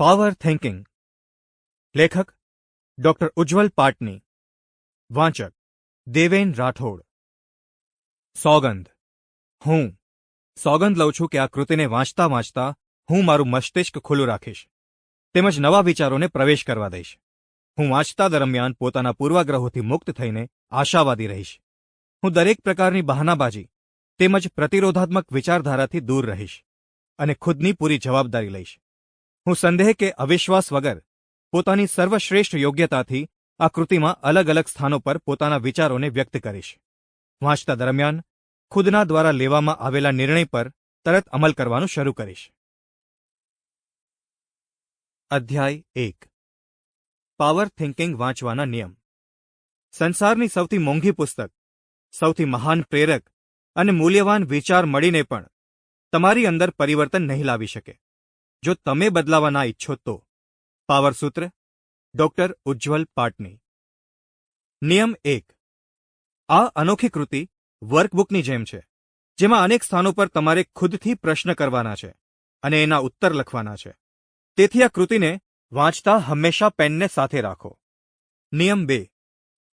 Power thinking લેખક doctor Ujjwal Patni વાંચક દેવેન રાઠોડ સોગંદ હું સોગંદ લઉં છું કે આ કૃતિને વાંચતા વાંચતા હું મારું મસ્તિષ્ક ખુલ્લું રાખીશ તેમજ નવા વિચારોને પ્રવેશ કરવા દઈશ હું વાંચતા દરમિયાન પોતાના પૂર્વાગ્રહોથી મુક્ત થઈને આશાવાદી રહીશ હું દરેક પ્રકારની બહાનાબાજી તેમજ પ્રતિરોધાત્મક વિચારધારાથી દૂર રહીશ અને ખુદની પૂરી જવાબદારી લઈશ હું સંદેહ કે અવિશ્વાસ વગર પોતાની સર્વશ્રેષ્ઠ યોગ્યતાથી આ કૃતિમાં અલગ અલગ સ્થાનો પર પોતાના વિચારોને વ્યક્ત કરીશ. વાંચતા દરમિયાન ખુદના દ્વારા લેવામાં આવેલા નિર્ણય પર તરત અમલ કરવાનું શરૂ કરીશ. અધ્યાય એક. પાવર થિંકિંગ વાંચવાના નિયમ. સંસારની સૌથી મોંઘી પુસ્તક, સૌથી મહાન પ્રેરક અને મૂલ્યવાન વિચાર મળીને પણ તમારી અંદર પરિવર્તન નહીં લાવી શકે. જો તમે બદલાવાના ઈચ્છો તો. પાવરસૂત્ર ડોક્ટર ઉજ્જવલ પાટની. નિયમ એક. આ અનોખી કૃતિ વર્કબુકની જેમ છે, જેમાં અનેક સ્થાનો પર તમારે ખુદથી પ્રશ્ન કરવાના છે અને એના ઉત્તર લખવાના છે. તેથી આ કૃતિને વાંચતા હંમેશા પેનને સાથે રાખો. નિયમ બે.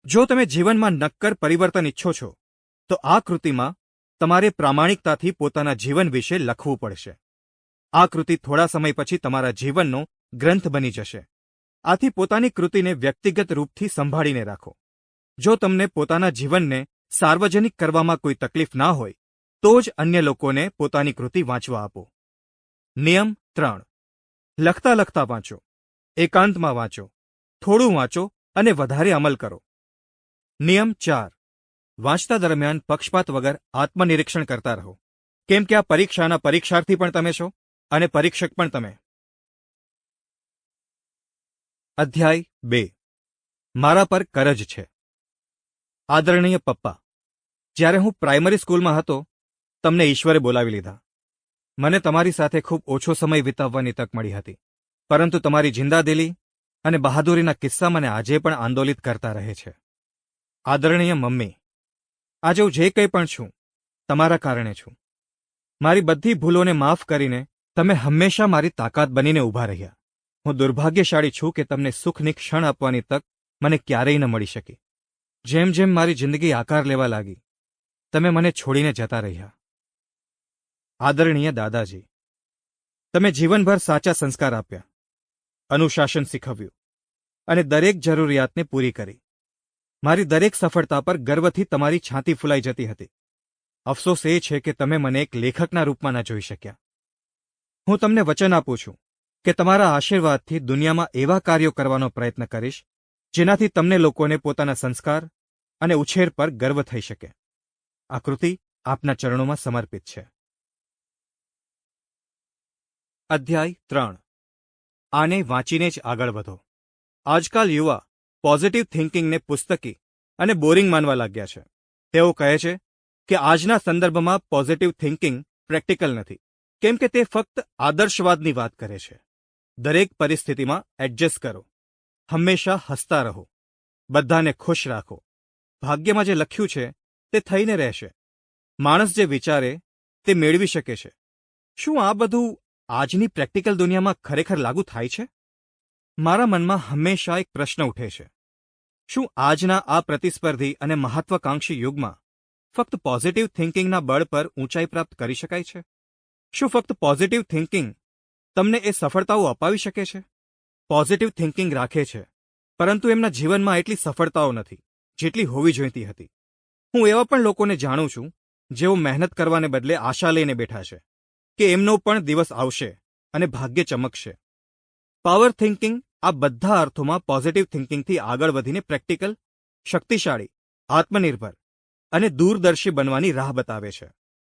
જો તમે જીવનમાં નક્કર પરિવર્તન ઈચ્છો છો, તો આ કૃતિમાં તમારે પ્રામાણિકતાથી પોતાના જીવન વિશે લખવું પડશે. આ કૃતિ થોડા સમય પછી તમારા જીવનનો ગ્રંથ બની જશે. આથી પોતાની કૃતિને વ્યક્તિગત રૂપથી સંભાળીને રાખો. જો તમને પોતાના જીવનને સાર્વજનિક કરવામાં કોઈ તકલીફ ના હોય, તો જ અન્ય લોકોને પોતાની કૃતિ વાંચવા આપો. નિયમ ત્રણ. લખતા લખતા વાંચો. એકાંતમાં વાંચો. થોડું વાંચો અને વધારે અમલ કરો. નિયમ ચાર. વાંચતા દરમિયાન પક્ષપાત વગર આત્મનિરીક્ષણ કરતા રહો. કેમ કે આ પરીક્ષાના પરીક્ષાર્થી પણ તમે છો? અને પરીક્ષક પણ તમે. અધ્યાય બે. મારા પર કરજ છે. આદરણીય પપ્પા, જ્યારે હું પ્રાઇમરી સ્કૂલમાં હતો, તમને ઈશ્વરે બોલાવી લીધા. મને તમારી સાથે ખૂબ ઓછો સમય વિતાવવાની તક મળી હતી, પરંતુ તમારી જિંદાદિલી અને બહાદુરીના કિસ્સા મને આજે પણ આંદોલિત કરતા રહે છે. આદરણીય મમ્મી, આજે હું જે કંઈ પણ છું, તમારા કારણે છું. મારી બધી ભૂલોને માફ કરીને તમે હંમેશા મારી તાકાત બનીને ઊભા રહ્યા. હું દુર્ભાગ્યશાળી છું કે તમને સુખની ક્ષણ આપવાની તક મને ક્યારેય ન મળી શકી. જેમ જેમ મારી જિંદગી આકાર લેવા લાગી, તમે મને છોડીને જતા રહ્યા. આદરણીય દાદાજી, તમે જીવનભર સાચા સંસ્કાર આપ્યા, અનુશાસન શીખવ્યું અને દરેક જરૂરિયાતને પૂરી કરી. મારી દરેક સફળતા પર ગર્વથી તમારી છાતી ફૂલાઈ જતી હતી. અફસોસ એ છે કે તમે મને એક લેખકના રૂપમાં ન જોઈ શક્યા. હું તમને વચન આપું છું કે તમારા આશીર્વાદથી દુનિયામાં એવા કાર્યો કરવાનો પ્રયત્ન કરીશ, જેનાથી તમને લોકોને પોતાના સંસ્કાર અને ઉછેર પર ગર્વ થઈ શકે. આ કૃતિ આપના ચરણોમાં સમર્પિત છે. અધ્યાય ત્રણ. આને વાંચીને જ આગળ વધો. આજકાલ યુવા પોઝિટિવ થિંકિંગને પુસ્તકી અને બોરિંગ માનવા લાગ્યા છે. તેઓ કહે છે કે આજના સંદર્ભમાં પોઝિટિવ થિંકિંગ પ્રેક્ટિકલ નથી. કેમ કે તે ફક્ત આદર્શવાદની વાત કરે છે. દરેક પરિસ્થિતિમાં એડજસ્ટ કરો. હંમેશા હસતા રહો. બધાને ખુશ રાખો. ભાગ્યમાં જે લખ્યું છે, તે થઈને રહેશે. માણસ જે વિચારે, તે મેળવી શકે છે. શું આ બધું આજની પ્રેક્ટિકલ દુનિયામાં ખરેખર લાગુ થાય છે? મારા મનમાં હંમેશા એક પ્રશ્ન ઉઠે છે. શું આજના આ પ્રતિસ્પર્ધી અને મહત્વાકાંક્ષી યુગમાં ફક્ત પોઝિટિવ થિંકિંગના બળ પર ઊંચાઈ પ્રાપ્ત કરી શકાય છે? શું ફક્ત પોઝિટિવ થિંકિંગ તમને એ સફળતાઓ અપાવી શકે છે? પોઝિટિવ થિંકિંગ રાખે છે, પરંતુ એમના જીવનમાં એટલી સફળતાઓ નથી, જેટલી હોવી જોઈતી હતી. હું એવા પણ લોકોને જાણું છું, જેઓ મહેનત કરવાને બદલે આશા લઈને બેઠા છે, કે એમનો પણ દિવસ આવશે અને ભાગ્ય ચમકશે. પાવર થિંકિંગ આ બધા અર્થોમાં પોઝિટિવ થિંકિંગથી આગળ વધીને પ્રેક્ટિકલ શક્તિશાળી, આત્મનિર્ભર અને દૂરદર્શી બનવાની રાહ બતાવે છે.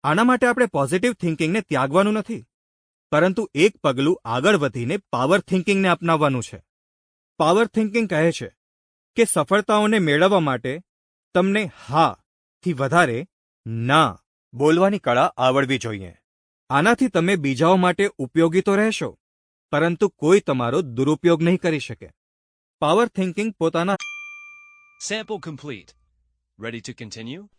આના માટે આપણે પોઝિટિવ થિંકિંગને ત્યાગવાનું નથી. પરંતુ એક પગલું આગળ વધીને પાવર થિંકિંગને અપનાવવાનું છે. પાવર થિંકિંગ કહે છે કે સફળતાઓને મેળવવા માટે તમને હા થી વધારે ના બોલવાની કળા આવડવી જોઈએ. આનાથી તમે બીજાઓ માટે ઉપયોગી તો રહેશો, પરંતુ કોઈ તમારો દુરુપયોગ નહીં કરી શકે. પાવર થિંકિંગ પોતાના sample complete ready to continue?